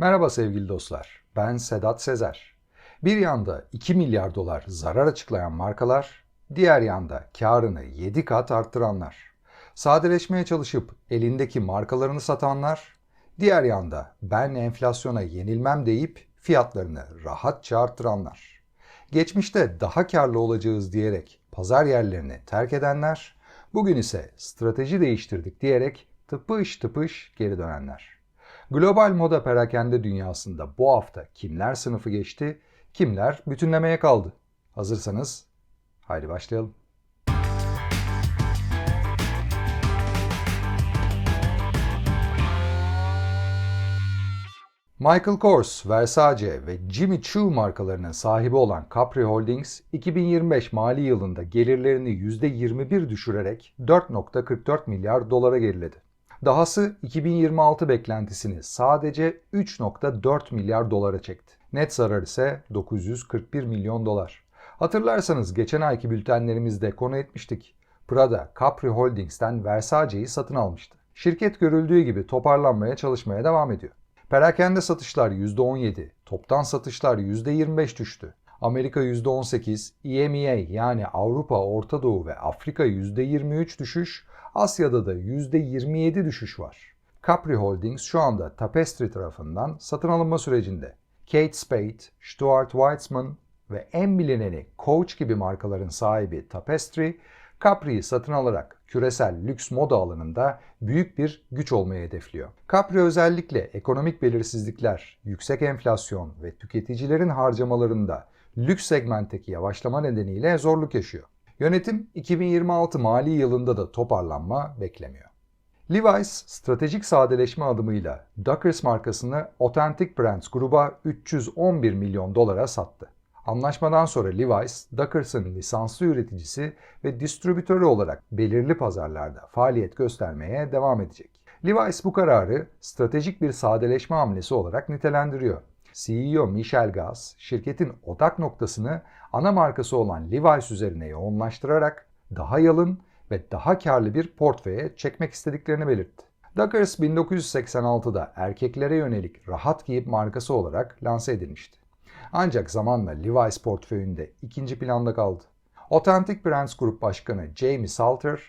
Merhaba sevgili dostlar, ben Sedat Sezer. Bir yanda 2 milyar dolar zarar açıklayan markalar, diğer yanda karını 7 kat arttıranlar. Sadeleşmeye çalışıp elindeki markalarını satanlar, diğer yanda ben enflasyona yenilmem deyip fiyatlarını rahatça arttıranlar. Geçmişte daha karlı olacağız diyerek pazar yerlerini terk edenler, bugün ise strateji değiştirdik diyerek tıpış tıpış geri dönenler. Global moda perakende dünyasında bu hafta kimler sınıfı geçti, kimler bütünlemeye kaldı? Hazırsanız haydi başlayalım. Michael Kors, Versace ve Jimmy Choo markalarının sahibi olan Capri Holdings, 2025 mali yılında gelirlerini %21 düşürerek 4.44 milyar dolara geriledi. Dahası 2026 beklentisini sadece 3.4 milyar dolara çekti. Net zarar ise 941 milyon dolar. Hatırlarsanız geçen ayki bültenlerimizde konu etmiştik. Prada, Capri Holdings'ten Versace'yi satın almıştı. Şirket görüldüğü gibi toparlanmaya çalışmaya devam ediyor. Perakende satışlar %17, toptan satışlar %25 düştü. Amerika %18, EMEA yani Avrupa, Orta Doğu ve Afrika %23 düşüş, Asya'da da %27 düşüş var. Capri Holdings şu anda Tapestry tarafından satın alınma sürecinde. Kate Spade, Stuart Weitzman ve en bilineni Coach gibi markaların sahibi Tapestry, Capri'yi satın alarak küresel lüks moda alanında büyük bir güç olmayı hedefliyor. Capri özellikle ekonomik belirsizlikler, yüksek enflasyon ve tüketicilerin harcamalarında lüks segmentteki yavaşlama nedeniyle zorluk yaşıyor. Yönetim 2026 mali yılında da toparlanma beklemiyor. Levi's stratejik sadeleşme adımıyla Dockers markasını Authentic Brands gruba 311 milyon dolara sattı. Anlaşmadan sonra Levi's, Dockers'ın lisanslı üreticisi ve distribütörü olarak belirli pazarlarda faaliyet göstermeye devam edecek. Levi's bu kararı stratejik bir sadeleşme hamlesi olarak nitelendiriyor. CEO Michel Gass, şirketin odak noktasını ana markası olan Levi's üzerine yoğunlaştırarak daha yalın ve daha karlı bir portföye çekmek istediklerini belirtti. Dockers 1986'da erkeklere yönelik rahat giyip markası olarak lanse edilmişti. Ancak zamanla Levi's portföyünde ikinci planda kaldı. Authentic Brands Grup Başkanı Jamie Salter,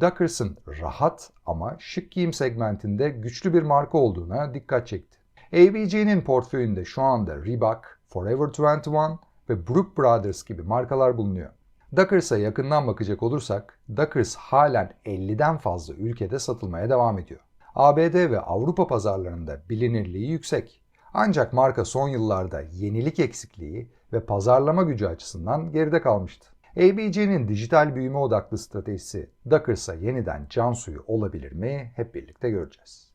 Dockers'ın rahat ama şık giyim segmentinde güçlü bir marka olduğuna dikkat çekti. ABG'nin portföyünde şu anda Reebok, Forever 21 ve Brook Brothers gibi markalar bulunuyor. Dockers'a yakından bakacak olursak, Dockers halen 50'den fazla ülkede satılmaya devam ediyor. ABD ve Avrupa pazarlarında bilinirliği yüksek. Ancak marka son yıllarda yenilik eksikliği ve pazarlama gücü açısından geride kalmıştı. ABG'nin dijital büyüme odaklı stratejisi Dockers'a yeniden can suyu olabilir mi hep birlikte göreceğiz.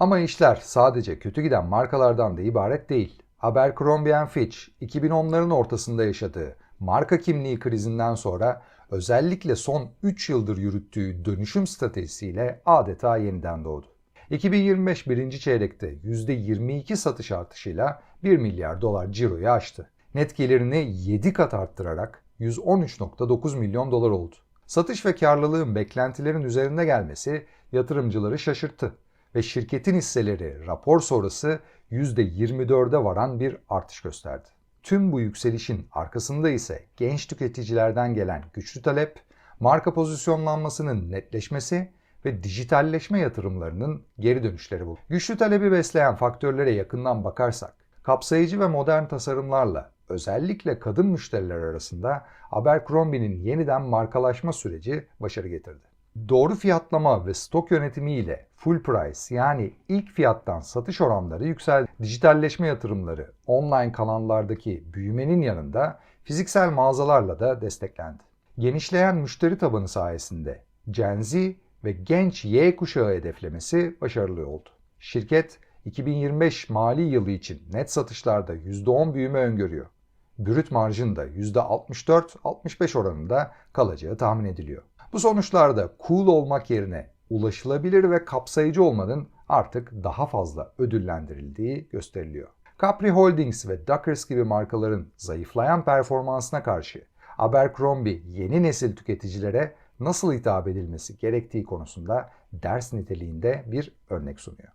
Ama işler sadece kötü giden markalardan da ibaret değil. Abercrombie Fitch 2010'ların ortasında yaşadığı marka kimliği krizinden sonra özellikle son 3 yıldır yürüttüğü dönüşüm stratejisiyle adeta yeniden doğdu. 2025 birinci çeyrekte %22 satış artışıyla 1 milyar dolar ciroyu aştı. Net gelirini 7 kat arttırarak 113.9 milyon dolar oldu. Satış ve karlılığın beklentilerin üzerinde gelmesi yatırımcıları şaşırttı ve şirketin hisseleri rapor sonrası %24'e varan bir artış gösterdi. Tüm bu yükselişin arkasında ise genç tüketicilerden gelen güçlü talep, marka pozisyonlanmasının netleşmesi ve dijitalleşme yatırımlarının geri dönüşleri bu. Güçlü talebi besleyen faktörlere yakından bakarsak, kapsayıcı ve modern tasarımlarla özellikle kadın müşteriler arasında Abercrombie'nin yeniden markalaşma süreci başarı getirdi. Doğru fiyatlama ve stok yönetimi ile full price yani ilk fiyattan satış oranları yükseldi. Dijitalleşme yatırımları online kanallardaki büyümenin yanında fiziksel mağazalarla da desteklendi. Genişleyen müşteri tabanı sayesinde Gen Z ve genç Y kuşağı hedeflemesi başarılı oldu. Şirket 2025 mali yılı için net satışlarda %10 büyüme öngörüyor. Brüt marjın da %64-65 oranında kalacağı tahmin ediliyor. Bu sonuçlarda cool olmak yerine ulaşılabilir ve kapsayıcı olmanın artık daha fazla ödüllendirildiği gösteriliyor. Capri Holdings ve Dockers gibi markaların zayıflayan performansına karşı Abercrombie yeni nesil tüketicilere nasıl hitap edilmesi gerektiği konusunda ders niteliğinde bir örnek sunuyor.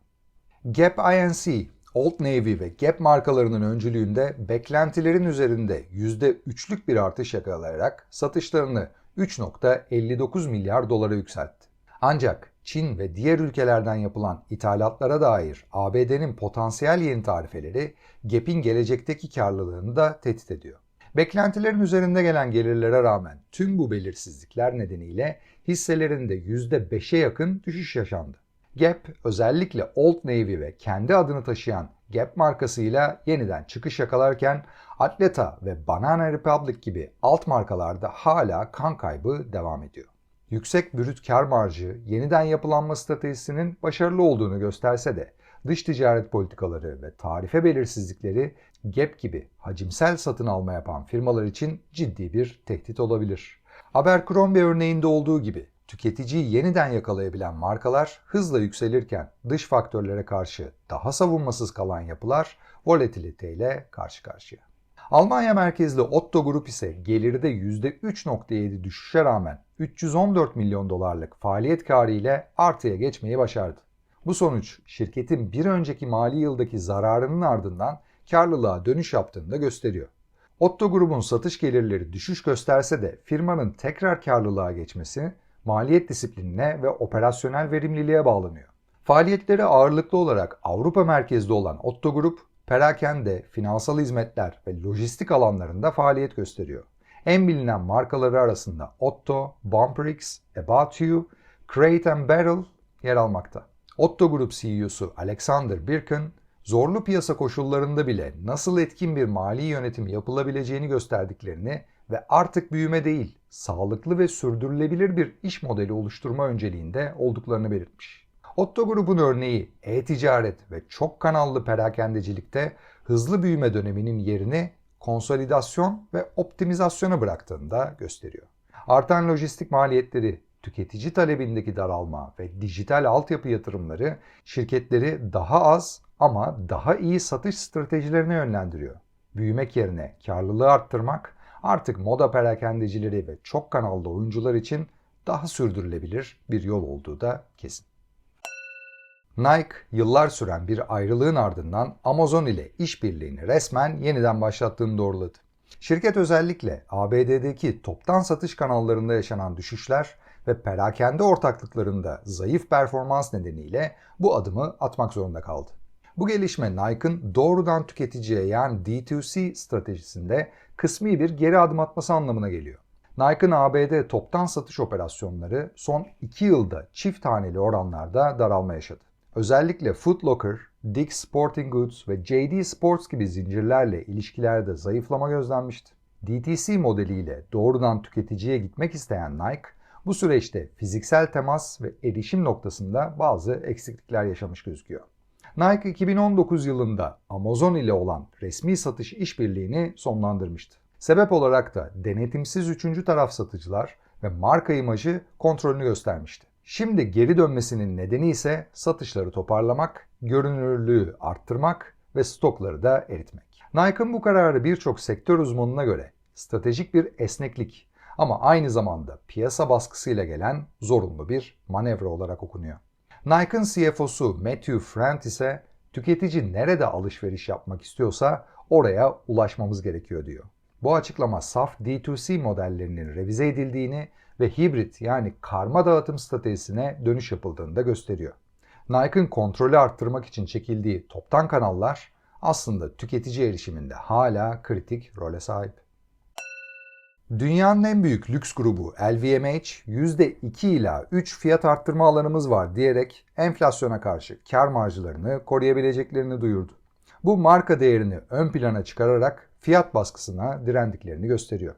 Gap Inc. Old Navy ve Gap markalarının öncülüğünde beklentilerin üzerinde %3'lük bir artış yakalayarak satışlarını 3.59 milyar dolara yükseltti. Ancak Çin ve diğer ülkelerden yapılan ithalatlara dair ABD'nin potansiyel yeni tarifeleri Gap'in gelecekteki karlılığını da tehdit ediyor. Beklentilerin üzerinde gelen gelirlere rağmen tüm bu belirsizlikler nedeniyle hisselerinde %5'e yakın düşüş yaşandı. Gap özellikle Old Navy ve kendi adını taşıyan Gap markasıyla yeniden çıkış yakalarken Atleta ve Banana Republic gibi alt markalarda hala kan kaybı devam ediyor. Yüksek brüt kar marjı yeniden yapılanma stratejisinin başarılı olduğunu gösterse de dış ticaret politikaları ve tarife belirsizlikleri Gap gibi hacimsel satın alma yapan firmalar için ciddi bir tehdit olabilir. Abercrombie örneğinde olduğu gibi tüketiciyi yeniden yakalayabilen markalar hızla yükselirken dış faktörlere karşı daha savunmasız kalan yapılar volatiliteyle karşı karşıya. Almanya merkezli Otto Grup ise gelirde %3.7 düşüşe rağmen 314 milyon dolarlık faaliyet karı ile artıya geçmeyi başardı. Bu sonuç şirketin bir önceki mali yıldaki zararının ardından karlılığa dönüş yaptığını da gösteriyor. Otto grubun satış gelirleri düşüş gösterse de firmanın tekrar karlılığa geçmesi maliyet disiplinine ve operasyonel verimliliğe bağlanıyor. Faaliyetleri ağırlıklı olarak Avrupa merkezli olan Otto Grup, perakende, finansal hizmetler ve lojistik alanlarında faaliyet gösteriyor. En bilinen markaları arasında Otto, Bumperix, About You, Crate and Barrel yer almakta. Otto Grup CEO'su Alexander Birken, zorlu piyasa koşullarında bile nasıl etkin bir mali yönetim yapılabileceğini gösterdiklerini ve artık büyüme değil, sağlıklı ve sürdürülebilir bir iş modeli oluşturma önceliğinde olduklarını belirtmiş. Otto grubun örneği e-ticaret ve çok kanallı perakendecilikte hızlı büyüme döneminin yerini konsolidasyon ve optimizasyona bıraktığını da gösteriyor. Artan lojistik maliyetleri, tüketici talebindeki daralma ve dijital altyapı yatırımları şirketleri daha az ama daha iyi satış stratejilerine yönlendiriyor. Büyümek yerine karlılığı arttırmak artık moda perakendecileri ve çok kanallı oyuncular için daha sürdürülebilir bir yol olduğu da kesin. Nike yıllar süren bir ayrılığın ardından Amazon ile işbirliğini resmen yeniden başlattığını doğruladı. Şirket özellikle ABD'deki toptan satış kanallarında yaşanan düşüşler ve perakende ortaklıklarında zayıf performans nedeniyle bu adımı atmak zorunda kaldı. Bu gelişme Nike'ın doğrudan tüketiciye yani D2C stratejisinde kısmi bir geri adım atması anlamına geliyor. Nike'ın ABD toptan satış operasyonları son 2 yılda çift taneli oranlarda daralma yaşadı. Özellikle Foot Locker, Dick's Sporting Goods ve JD Sports gibi zincirlerle ilişkilerde zayıflama gözlenmişti. DTC modeliyle doğrudan tüketiciye gitmek isteyen Nike, bu süreçte fiziksel temas ve erişim noktasında bazı eksiklikler yaşamış gözüküyor. Nike 2019 yılında Amazon ile olan resmi satış işbirliğini sonlandırmıştı. Sebep olarak da denetimsiz üçüncü taraf satıcılar ve marka imajı kontrolünü göstermişti. Şimdi geri dönmesinin nedeni ise satışları toparlamak, görünürlüğü arttırmak ve stokları da eritmek. Nike'ın bu kararı birçok sektör uzmanına göre stratejik bir esneklik ama aynı zamanda piyasa baskısıyla gelen zorunlu bir manevra olarak okunuyor. Nike'ın CFO'su Matthew Friend ise tüketici nerede alışveriş yapmak istiyorsa oraya ulaşmamız gerekiyor diyor. Bu açıklama saf D2C modellerinin revize edildiğini ve hibrit yani karma dağıtım stratejisine dönüş yapıldığını da gösteriyor. Nike'ın kontrolü arttırmak için çekildiği toptan kanallar aslında tüketici erişiminde hala kritik role sahip. Dünyanın en büyük lüks grubu LVMH %2 ila 3 fiyat arttırma alanımız var diyerek enflasyona karşı kar marjlarını koruyabileceklerini duyurdu. Bu marka değerini ön plana çıkararak fiyat baskısına direndiklerini gösteriyor.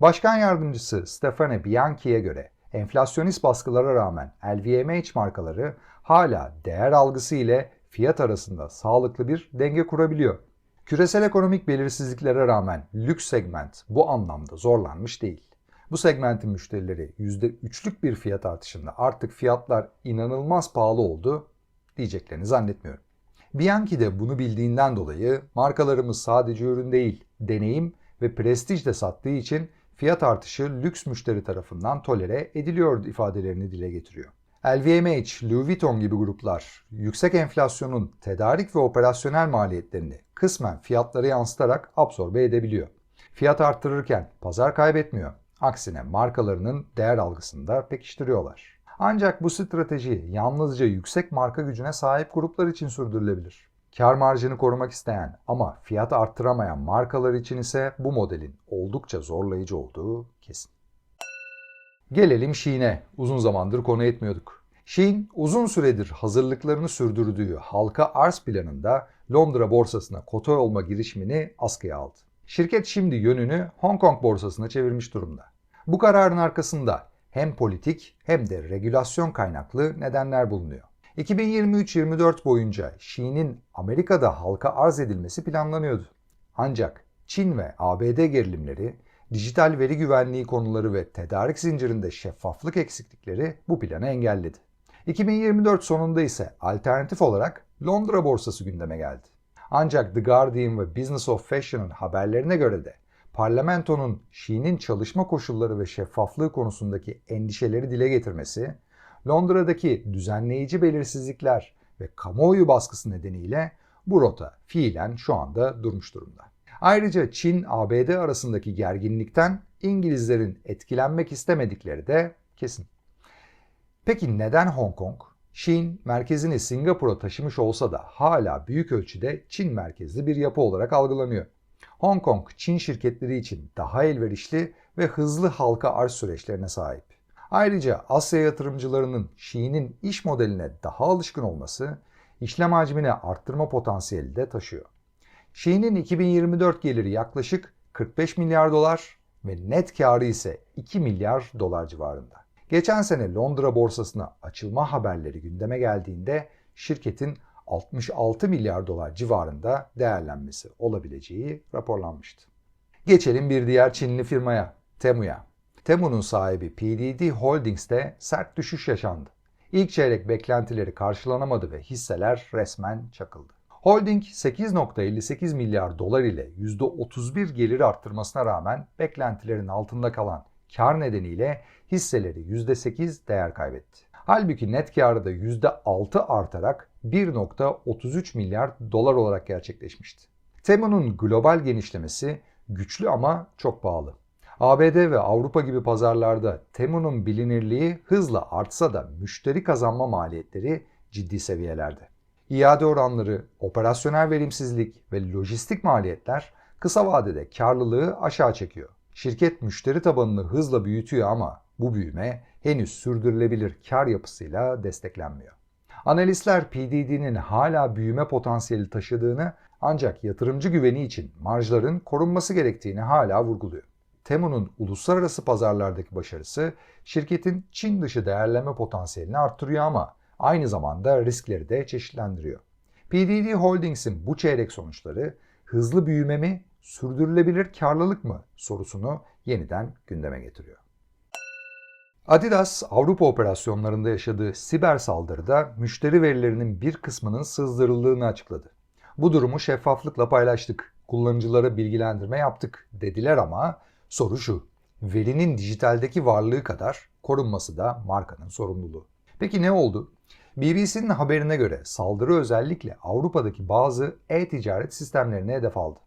Başkan yardımcısı Stefane Bianchi'ye göre enflasyonist baskılara rağmen LVMH markaları hala değer algısı ile fiyat arasında sağlıklı bir denge kurabiliyor. Küresel ekonomik belirsizliklere rağmen lüks segment bu anlamda zorlanmış değil. Bu segmentin müşterileri %3'lük bir fiyat artışında artık fiyatlar inanılmaz pahalı oldu diyeceklerini zannetmiyorum. Bianchi de bunu bildiğinden dolayı markalarımız sadece ürün değil, deneyim ve prestij de sattığı için fiyat artışı lüks müşteri tarafından tolere ediliyor ifadelerini dile getiriyor. LVMH, Louis Vuitton gibi gruplar yüksek enflasyonun tedarik ve operasyonel maliyetlerini kısmen fiyatlara yansıtarak absorbe edebiliyor. Fiyat arttırırken pazar kaybetmiyor. Aksine markalarının değer algısında pekiştiriyorlar. Ancak bu strateji yalnızca yüksek marka gücüne sahip gruplar için sürdürülebilir. Kar marjını korumak isteyen ama fiyat arttıramayan markalar için ise bu modelin oldukça zorlayıcı olduğu kesin. Gelelim Shein'e. Uzun zamandır konu etmiyorduk. Shein uzun süredir hazırlıklarını sürdürdüğü halka arz planında Londra borsasına kota olma girişimini askıya aldı. Şirket şimdi yönünü Hong Kong borsasına çevirmiş durumda. Bu kararın arkasında hem politik hem de regülasyon kaynaklı nedenler bulunuyor. 2023-24 boyunca Shein'in Amerika'da halka arz edilmesi planlanıyordu. Ancak Çin ve ABD gerilimleri, dijital veri güvenliği konuları ve tedarik zincirinde şeffaflık eksiklikleri bu planı engelledi. 2024 sonunda ise alternatif olarak Londra borsası gündeme geldi. Ancak The Guardian ve Business of Fashion'ın haberlerine göre de parlamentonun Şii'nin çalışma koşulları ve şeffaflığı konusundaki endişeleri dile getirmesi, Londra'daki düzenleyici belirsizlikler ve kamuoyu baskısı nedeniyle bu rota fiilen şu anda durmuş durumda. Ayrıca Çin-ABD arasındaki gerginlikten İngilizlerin etkilenmek istemedikleri de kesin. Peki neden Hong Kong? Çin merkezini Singapur'a taşımış olsa da hala büyük ölçüde Çin merkezli bir yapı olarak algılanıyor. Hong Kong, Çin şirketleri için daha elverişli ve hızlı halka arz süreçlerine sahip. Ayrıca Asya yatırımcılarının Şii'nin iş modeline daha alışkın olması işlem hacmini arttırma potansiyeli de taşıyor. Şii'nin 2024 geliri yaklaşık 45 milyar dolar ve net karı ise 2 milyar dolar civarında. Geçen sene Londra borsasına açılma haberleri gündeme geldiğinde şirketin 66 milyar dolar civarında değerlenmesi olabileceği raporlanmıştı. Geçelim bir diğer Çinli firmaya, Temu'ya. Temu'nun sahibi PDD Holdings'te sert düşüş yaşandı. İlk çeyrek beklentileri karşılanamadı ve hisseler resmen çakıldı. Holding 8.58 milyar dolar ile %31 gelir arttırmasına rağmen beklentilerin altında kalan kar nedeniyle hisseleri %8 değer kaybetti. Halbuki net karı da %6 artarak 1.33 milyar dolar olarak gerçekleşmişti. Temu'nun global genişlemesi güçlü ama çok pahalı. ABD ve Avrupa gibi pazarlarda Temu'nun bilinirliği hızla artsa da müşteri kazanma maliyetleri ciddi seviyelerde. İade oranları, operasyonel verimsizlik ve lojistik maliyetler kısa vadede karlılığı aşağı çekiyor. Şirket müşteri tabanını hızla büyütüyor ama bu büyüme henüz sürdürülebilir kar yapısıyla desteklenmiyor. Analistler PDD'nin hala büyüme potansiyeli taşıdığını ancak yatırımcı güveni için marjların korunması gerektiğini hala vurguluyor. Temu'nun uluslararası pazarlardaki başarısı şirketin Çin dışı değerleme potansiyelini arttırıyor ama aynı zamanda riskleri de çeşitlendiriyor. PDD Holdings'in bu çeyrek sonuçları hızlı büyüme mi, sürdürülebilir karlılık mı sorusunu yeniden gündeme getiriyor. Adidas Avrupa operasyonlarında yaşadığı siber saldırıda müşteri verilerinin bir kısmının sızdırıldığını açıkladı. Bu durumu şeffaflıkla paylaştık, kullanıcılara bilgilendirme yaptık dediler ama soru şu, verinin dijitaldeki varlığı kadar korunması da markanın sorumluluğu. Peki ne oldu? BBC'nin haberine göre saldırı özellikle Avrupa'daki bazı e-ticaret sistemlerine hedef aldı.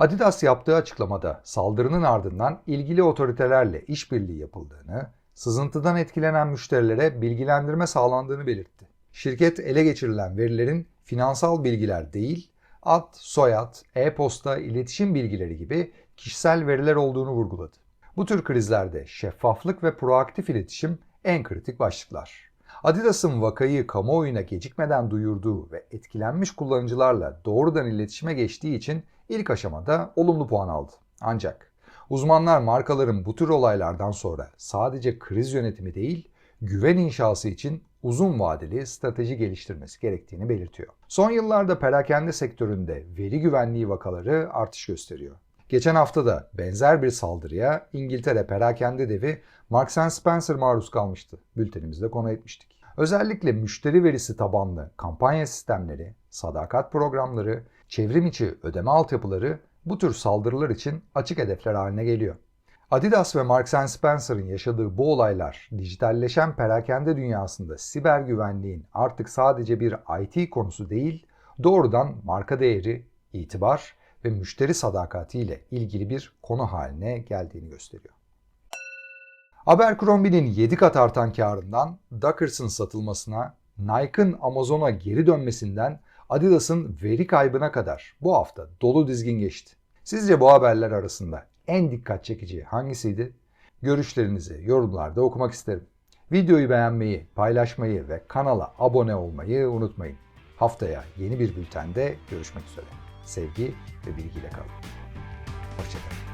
Adidas yaptığı açıklamada saldırının ardından ilgili otoritelerle işbirliği yapıldığını, sızıntıdan etkilenen müşterilere bilgilendirme sağlandığını belirtti. Şirket ele geçirilen verilerin finansal bilgiler değil, ad, soyad, e-posta, iletişim bilgileri gibi kişisel veriler olduğunu vurguladı. Bu tür krizlerde şeffaflık ve proaktif iletişim en kritik başlıklar. Adidas'ın vakayı kamuoyuna gecikmeden duyurduğu ve etkilenmiş kullanıcılarla doğrudan iletişime geçtiği için ilk aşamada olumlu puan aldı. Ancak Uzmanlar markaların bu tür olaylardan sonra sadece kriz yönetimi değil, güven inşası için uzun vadeli strateji geliştirmesi gerektiğini belirtiyor. Son yıllarda perakende sektöründe veri güvenliği vakaları artış gösteriyor. Geçen hafta da benzer bir saldırıya İngiltere perakende devi Marks Spencer maruz kalmıştı. Bültenimizde konu etmiştik. Özellikle müşteri verisi tabanlı kampanya sistemleri, sadakat programları, çevrim içi ödeme altyapıları bu tür saldırılar için açık hedefler haline geliyor. Adidas ve Marks Spencer'ın yaşadığı bu olaylar dijitalleşen perakende dünyasında siber güvenliğin artık sadece bir IT konusu değil, doğrudan marka değeri, itibar ve müşteri sadakatiyle ilgili bir konu haline geldiğini gösteriyor. Abercrombie'nin 7 kat artan karından Dockers'ın satılmasına, Nike'ın Amazon'a geri dönmesinden Adidas'ın veri kaybına kadar bu hafta dolu dizgin geçti. Sizce bu haberler arasında en dikkat çekici hangisiydi? Görüşlerinizi yorumlarda okumak isterim. Videoyu beğenmeyi, paylaşmayı ve kanala abone olmayı unutmayın. Haftaya yeni bir bültende görüşmek üzere. Sevgi ve bilgiyle kalın. Hoşçakalın.